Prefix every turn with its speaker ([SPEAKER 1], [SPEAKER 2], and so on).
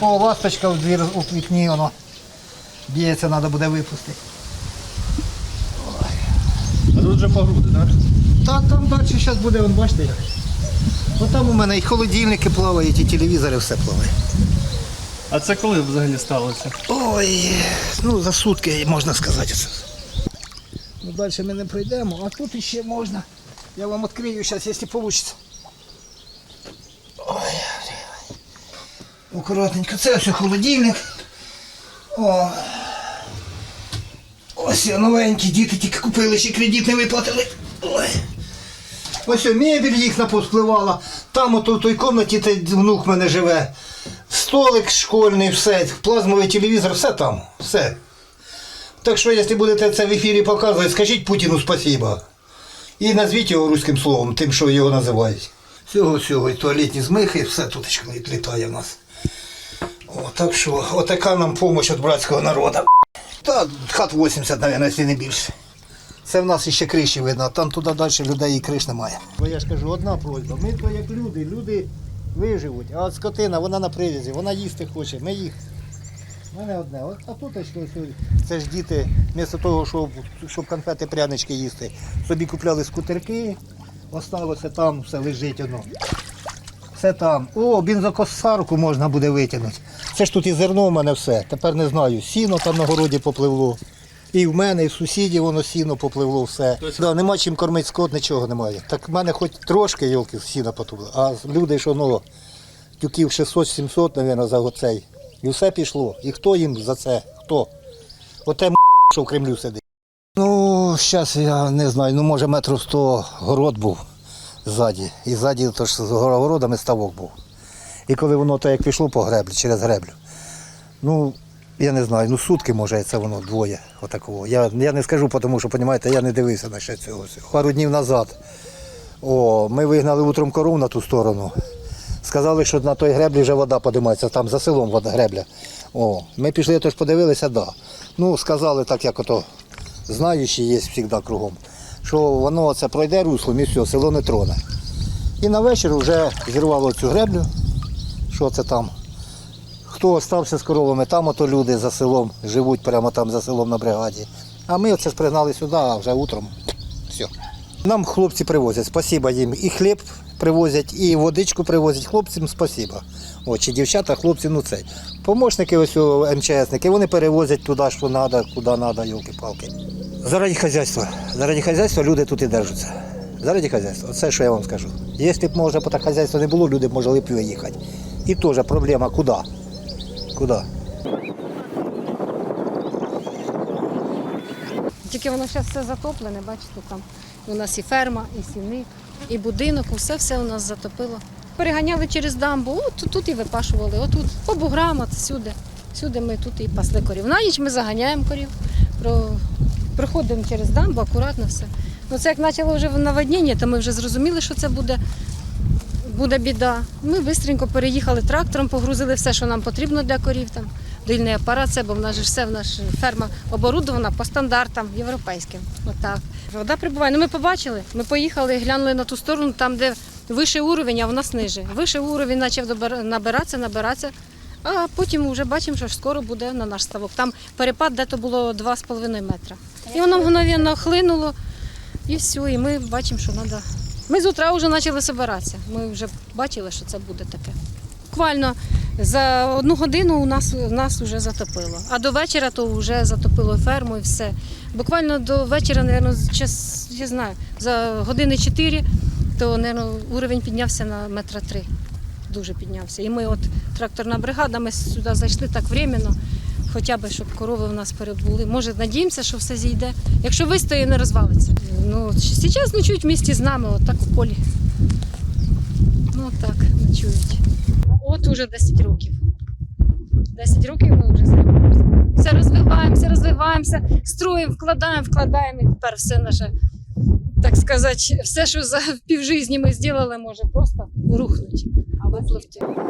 [SPEAKER 1] О, ласточка в двір у вікні, воно б'ється, треба буде випустити.
[SPEAKER 2] А тут вже по груди, так?
[SPEAKER 1] Та там далі зараз буде, вон, бачите як. Ну там у мене і холодильники плавають, і телевізори, все плаває.
[SPEAKER 2] А це коли взагалі сталося?
[SPEAKER 1] Ой, ну за сутки можна сказати. це. Ну далі ми не пройдемо, а тут іще можна. Я вам відкрию зараз, якщо вийде. Акуратненько. Це ось холодильник. О. Ось новенькі, діти тільки купили, ще кредит не виплатили. Ой. Ось мебель їхня повспливала. Там ото в той кімнаті той внук мене живе. Столик школьний, все, плазмовий телевізор, все там, все. Так що, якщо будете це в ефірі показувати, скажіть Путіну спасибо. І назвіть його руським словом, тим, що його називають. Всього всього, і туалетні змихи, все тут літає в нас. О, так що, отака нам допомога від братського народу. Та хат 80, мабуть, якщо не більше. Це в нас ще криші видно, а там туди далі людей і криш немає. Бо я ж кажу, одна просьба. Ми то як люди, люди виживуть, а от скотина, вона на привязі, вона їсти хоче, ми їх. У мене одне. А тут ось, це ж діти, вмісто того, щоб, щоб конфети прянички їсти, собі купляли скутерки, осталося там, все лежить воно. Все там. О, бензокосарку можна буде витягнути. Це ж тут і зерно в мене все. Тепер не знаю. Сіно там на городі попливло. І в мене, і в сусідів воно сіно попливло все. Да, нема чим кормити скот, нічого немає. Так в мене хоч трошки йолки сіна потупло. А люди, що ну, тюків 600-700, мабуть, за оцей. І все пішло. І хто їм за це? Хто? Оте м***, що в Кремлю сидить. Ну, зараз я не знаю, ну може метрів 100 город був ззаді. І ззаді то ж з городами ставок був. І коли воно то як пішло по греблі, через греблю, ну, я не знаю, ну сутки може це воно двоє отакого. Я, я не скажу, тому що, розумієте, я не дивився на ще цього. Пару днів назад. О, ми вигнали утром коров на ту сторону. Сказали, що на той греблі вже вода подимається, там за селом вода гребля. О, ми пішли, тож подивилися, да. Ну, сказали так, як ото знаючі є завжди кругом, що воно це пройде руслом і все, село не троне. І на вечір вже зірвало цю греблю, що це там. Хто остався з коровами, там ото люди за селом живуть прямо там за селом на бригаді. А ми оце ж пригнали сюди, а вже утром все. Нам хлопці привозять, спасіба їм. І хліб привозять, і водичку привозять. Хлопцям спасіба. Чи дівчата, хлопці, ну цей. Помощники ось МЧСники, вони перевозять туди, що треба, куди треба, йолки-палки. Заради хазяйства. Заради хазяйства люди тут і держаться. Заради хазяйства. Це що я вам скажу. Якщо б може по так хазяйства не було, люди б могли б виїхати. І теж проблема куди? Куди?
[SPEAKER 3] Тільки воно зараз все затоплене, бачите, там у нас і ферма, і сіни, і будинок, усе все у нас затопило. Переганяли через дамбу, от тут і випашували, отут, по буграм, от сюди. Сюди ми тут і пасли корів. На ніч ми заганяємо корів, проходимо через дамбу, акуратно все. Ну це як почало вже наводнення, то ми вже зрозуміли, що це буде, буде біда. Ми швидко переїхали трактором, погрузили все, що нам потрібно для корів. Там, доїльний апарат, це, бо в нас же все в наша ферма оборудована по стандартам європейським. Отак. Вода прибуває. Ну ми побачили, ми поїхали, глянули на ту сторону, там, де вищий уровень, а в нас ниже. Вищий уровень почав набиратися, набиратися. А потім вже бачимо, що скоро буде на наш ставок. Там перепад де-то було 2,5 метра. І воно мгновенно хлинуло, і все. І ми бачимо, що треба. Ми з утра вже почали збиратися. Ми вже бачили, що це буде таке. Буквально за одну годину у нас, нас вже затопило. А до вечора то вже затопило ферму і все. Буквально до вечора, мабуть, час, я знаю, за години чотири, то мабуть, уровень піднявся на метра три. Дуже піднявся. І ми, от тракторна бригада, ми сюди зайшли так временно, хоча б, щоб корови у нас перебули. Може, надіємося, що все зійде. Якщо вистоїть, не розвалиться. Ну, зараз ночують в місті з нами, отак у полі. Ну так, ночують. От уже 10 років. 10 років ми вже займаємося. Все розвиваємося, розвиваємося, строїмо, вкладаємо, вкладаємо, і тепер все наше, так сказати, все, що за півжизні ми зробили, може просто рухнути. А випливти.